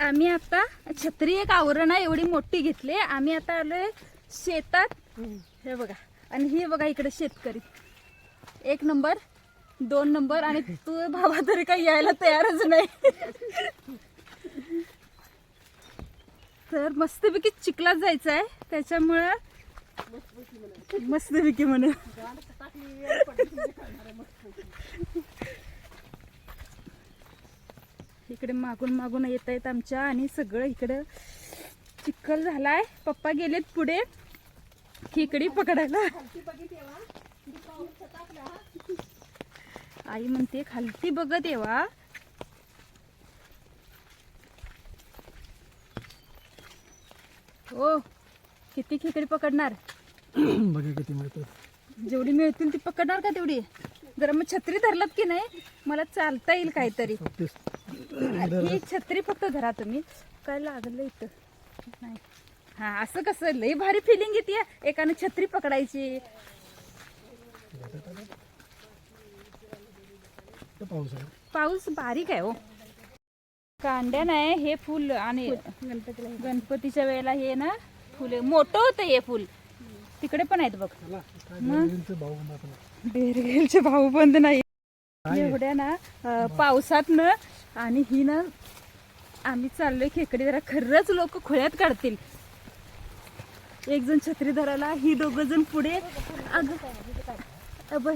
आम्ही आता छत्री एक आवरण आहे एवढी मोठी घेतली आम्ही आता आलोय शेतात. हे बघा. आणि हे बघा इकडे शेतकरी. एक नंबर दोन नंबर आणि तू बाबा तरी काही यायला तयारच नाही. तर मस्तपैकी चिखलात जायचं आहे त्याच्यामुळं मस्तपैकी म्हणे इकडे मागून मागून येत आहेत आमच्या आणि सगळं इकडं चिखल झालाय. पप्पा गेलेत पुढे. खेकडी पकडायला. आई म्हणते खालती बघत येवा. हो किती खेकडी पकडणार? बघा किती मिळतात. जेवढी मिळतील ती पकडणार का तेवढी? जरा मग छत्री धरलात की नाही? मला चालता येईल काहीतरी. ही छत्री फक्त धरा तुम्ही. काय लागलं इथं? नाही. हा असं कसं? लई भारी फिलिंग येते एकानं छत्री पकडायची. पाऊस बारीक आहे हो. कांड्या नाही हे फुल आणि गणपतीच्या वेळेला हे ना फुले मोठं होतं हे फुल. तिकडे पण आहेत बघ. बेरवेलचं भाऊ बंद नाही. एवढ्या ना पावसात न आणि ही ना आम्ही चाललोय खेकडे जरा. खरंच लोक खोळ्यात काढतील. एक जण छत्री धरायला ही दोघ जण पुढे. अगं अबं,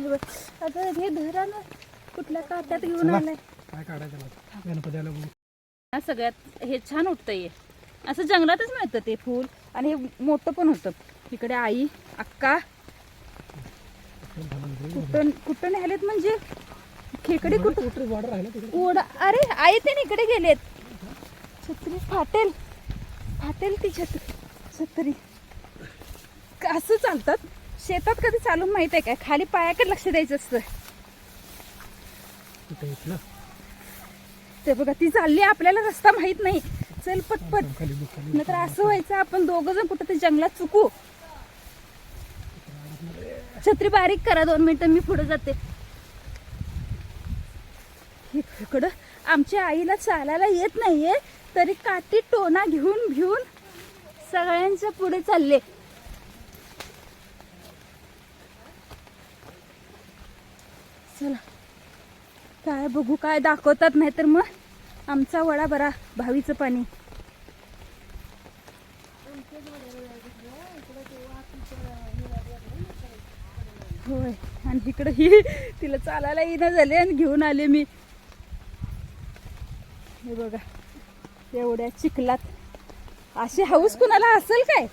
हे हे धरा ना. कुठल्या काट्यात घेऊन. आलाय? काय काढायचं गणपतीला हा सगळ्यात हे छान उठतंय असं जंगलातच मिळतं ते फूल. आणि हे मोठं पण होतं. इकडे आई अक्का. कुठं कुठं न्यालेत म्हणजे? खेकडे कुठं? अरे आई ते इकडे गेलेत. छत्री फाटेल. फाटेल ती छत्री छत्री. असं चालतात. शेतात कधी चालून माहीत आहे काय? खाली पायाकडे लक्ष द्यायचं असतं. ते बघा ती चालली आपल्याला रस्ता माहीत नाही. चल पटपट. नाहीतर असं व्हायचं आपण दोघं जण कुठं ते जंगलात चुकू. छत्री बारीक करा दोन मिनिटं मी पुढे जाते. इकडं आमच्या आईला चालायला येत नाहीये. तरी काठी टोना घेऊन घेऊन सगळ्यांच्या पुढे चालले. चला. काय बघू काय दाखवतात नाहीतर मग आमचा वडा बरा भावीचं पाणी. होय आणि इकडं ही तिला चालायला येणं झाले आणि घेऊन आले मी. हे बघा एवढ्या चिखलात. अशी हाऊस कुणाला असेल काय?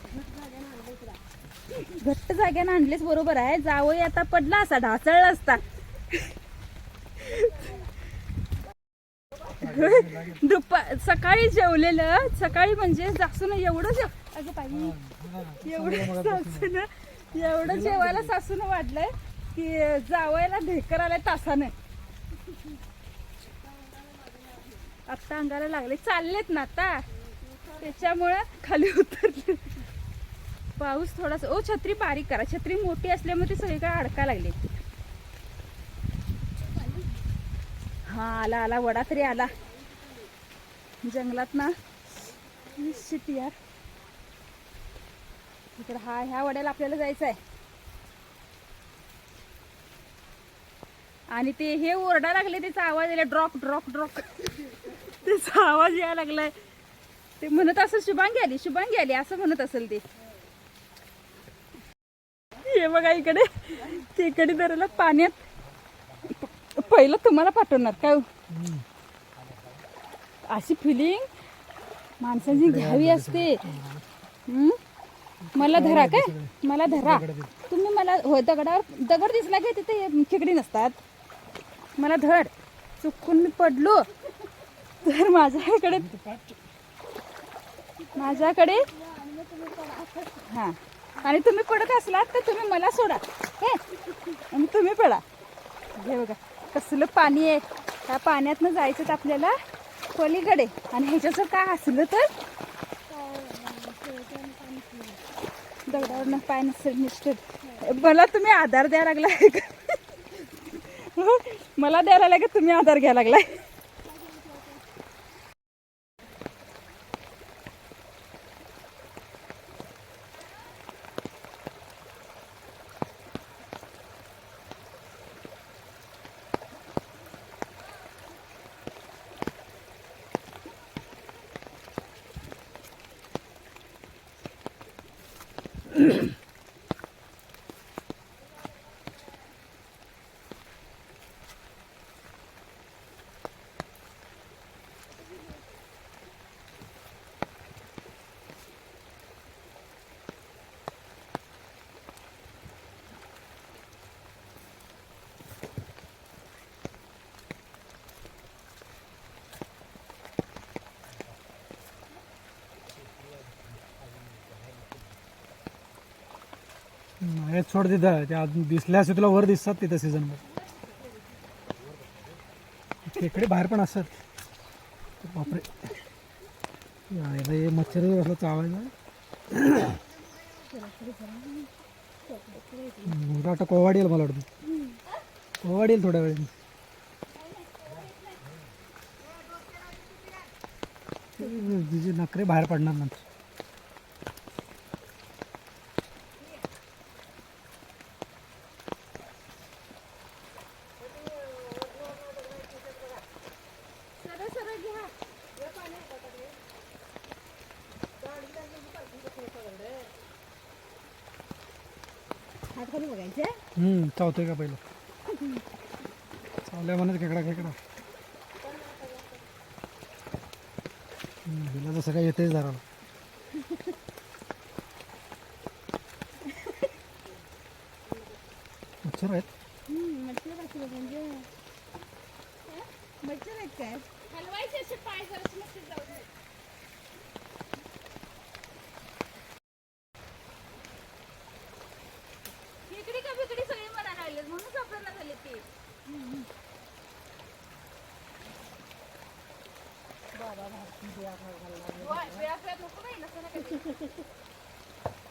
घट्ट जाग्यानं आणलेच बरोबर आहे. जावई आता पडला असा ढासळला असता. दुपा सकाळी जेवलेलं सकाळी म्हणजे सासून एवढं जेव अगं बाई एवढं सासून एवढं जेवायला सासून वाढलंय की जावायला ढेकर आलाय तासानं. आत्ता अंगाला लागले. चाललेत ना आता. त्याच्यामुळं खाली उतरले. पाऊस थोडासा ओ छत्री बारीक करा. छत्री मोठी असल्यामुळे ती सगळीकडे अडका लागली. हा आला आला. वडा तरी आला. जंगलात ना. निश्चित यार. इकडे हा ह्या वड्याला आपल्याला जायचं आहे आणि ते हे ओरडा लागले त्याचा आवाज यायला ड्रॉप ड्रॉप ड्रॉप. त्याचा आवाज यायला लागलाय. ते म्हणत असेल शुभांगी आली शुभांगी आली असं म्हणत असेल ते. हे बघा इकडे खेकडी धरायला पाण्यात पहिलं तुम्हाला पाठवणार काय? अशी फिलिंग माणसाची घ्यावी असते. हम्म? मला धरा काय मला धरा. तुम्ही मला हो दगडावर दगड दिसला की तिथे? खेकडी नसतात. मला धड. चुकून मी पडलो. तर माझ्याकडे माझ्याकडे हा. आणि तुम्ही पडत असलात तर तुम्ही मला सोडा. हे. आणि तुम्ही पडा. हे बघा. कसलं पाणी आहे. त्या पाण्यातनं जायचं आपल्याला पलीकडे. आणि ह्याच्याचं काय असलं तर? दगडावरनं पाय नसेल मिस्टर मला तुम्ही आधार द्यायला लागला का? हो. मला द्यायला लागेल तुम्ही आधार घ्यायला लागलाय. हे सोड तिथं त्या दिसल्यास तुला वर दिसतात तिथं सीझनमध्ये. खेकडे बाहेर पण असतात. बापरे. हे मच्छर असं चावायचं. मला वाटतं कोवाड येईल मला वाटतं. कोवाड येईल थोड्या वेळेने. तिचे नखरे बाहेर पडणार नंतर. हम्म चावतोय का पहिलं? चावल्या म्हणत खेकडा खेकडा. हिला तसं काय येतेच जरा मच्छर आहेत? बघायचे मच्छर आहेत काय? हलवायचे असे पाय जरा मच्छर जाऊ दे इकडे का बिकडे सगळे म्हणायला लागले म्हणून सापडायला झाले ते होय, बिळात नको बाई, नसं नका ते. दादा करायचा बघ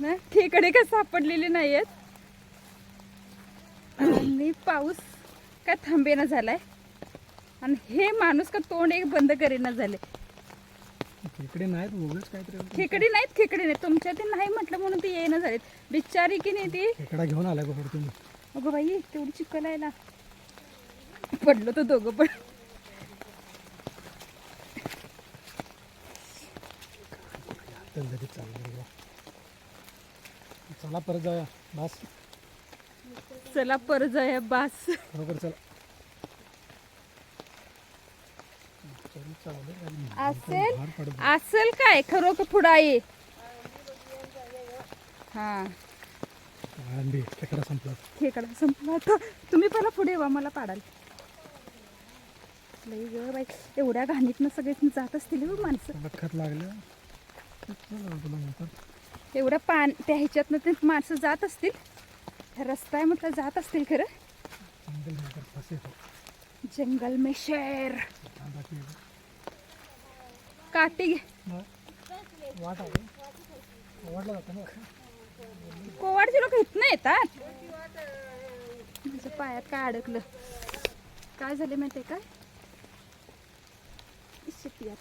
ना खेकडे का सापडलेले नाहीयेत. आणि पाऊस काय थांबेना झालाय. आणि हे माणूस का तोंड एक बंद करेना झाले. खेकडे नाहीत खेकडी नाहीत खेकडी नाहीत. तुमच्या ते नाही म्हटलं म्हणून ते येणं झालेत. बिचारी की नाही ती? खेकडा घेऊन बघ तुम्ही. अगं बाई तेवढी चिकल आहे ना. पडलो तर दोघं पण. चाललं चला परत जाऊया बस. चला परत जाऊया बास. बरोबर चला. असेल? असेल काय? खरोखर पुढं आहे हा खेकडा संपला. खेकडा संपला आता. तुम्ही पहिला पुढे वा मला पाडाल. लई ग बाई एवढ्या घाणीतनं सगळे जात असतील हो माणसं. लक्षात लागलं. चला, तुला म्हणतात एवढं पान त्या ह्याच्यातनं ते माणसं जात असतील. रस्ता आहे म्हटलं जात असतील खरं. जंगल में शेर काटी कोवाडचे लोक इथनं येतात. माझ्या पायात काय अडकलं? काय झालं माहितीये काय शेती यार.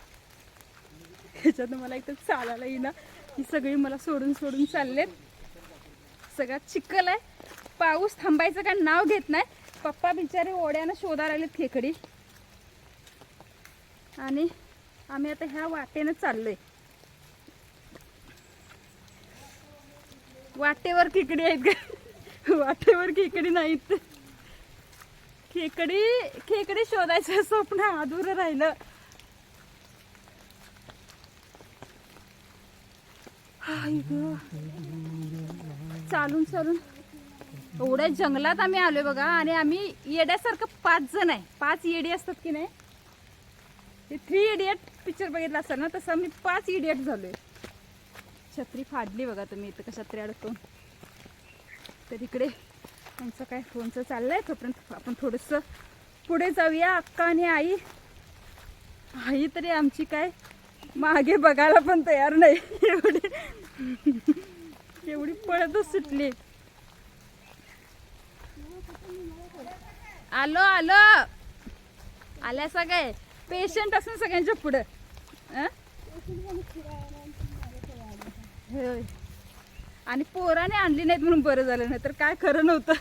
ह्याच्यातनं मला एकदम चालायला येईना. ही सगळी मला सोडून सोडून चाललेत. सगळ्यात चिखल आहे. पाऊस थांबायचं काय नाव घेत नाही. पप्पा बिचारे ओढ्यानं शोधा राहिलेत खेकडी. आणि आम्ही आता ह्या वाटेनं चाललोय. वाटेवर खेकडी आहेत का? वाटेवर खेकडी नाहीत. खेकडी खेकडी शोधायचं स्वप्न अधुरं राहिलं. हाय ग चालून चालून. एवढ्या जंगलात आम्ही आलोय बघा आणि आम्ही येड्यासारखं पाच जण आहे. पाच येडी असतात की नाही? ते थ्री इडियट पिक्चर बघितला असाल ना तसं मी पाच इडियट झालोय. छत्री फाडली बघा तुम्ही इथं कशात तरी अडकून. तर इकडे आमचं काय फोनचं चाललंय तोपर्यंत आपण थोडंसं पुढे जाऊया अक्का आणि आई. आई तरी आमची काय मागे बघायला पण तयार नाही. एवढी एवढी पळतच सुटली. आलो आलो. आल्या सगळे. पेशंट असून सगळ्यांच्या पुढं. होय. आणि पोराने आणली नाहीत म्हणून बरं झालं नाही तर काय खरं नव्हतं.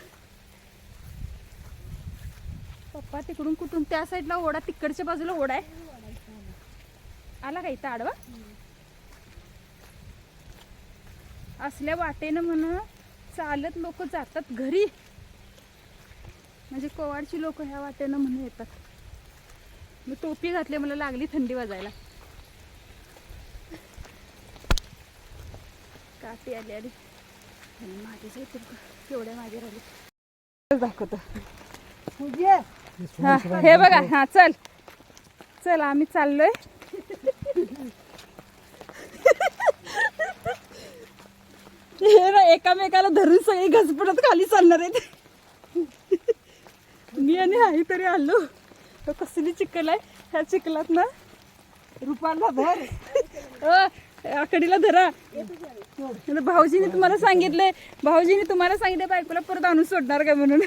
पप्पा तिकडून कुठून त्या साईडला ओढा तिकडच्या बाजूला ओढा. आहे आला का इथं आडवा? असल्या वाटेनं म्हण चालत लोक जातात घरी. म्हणजे कोवाडची लोक ह्या वाटेनं म्हणून येतात. मी टोपी घातली मला लागली थंडी वाजायला. काठी आली आली जायचं केवढ्या मागे राहिले. दाखवतो. हे बघा हा चल. चल आम्ही चाललोय हे ना एकामेकाला धरून सगळे घसपडत खाली चालणार आहेत. मी आणि आई तरी आलो. तो कसली चिखल आहे? ह्या चिखलात ना रुपाला धर अ, आकडीला धरा. आता भाऊजीने तुम्हाला सांगितलंय. भाऊजीने तुम्हाला सांगितलं बायकोला परत आणून सोडणार का म्हणून?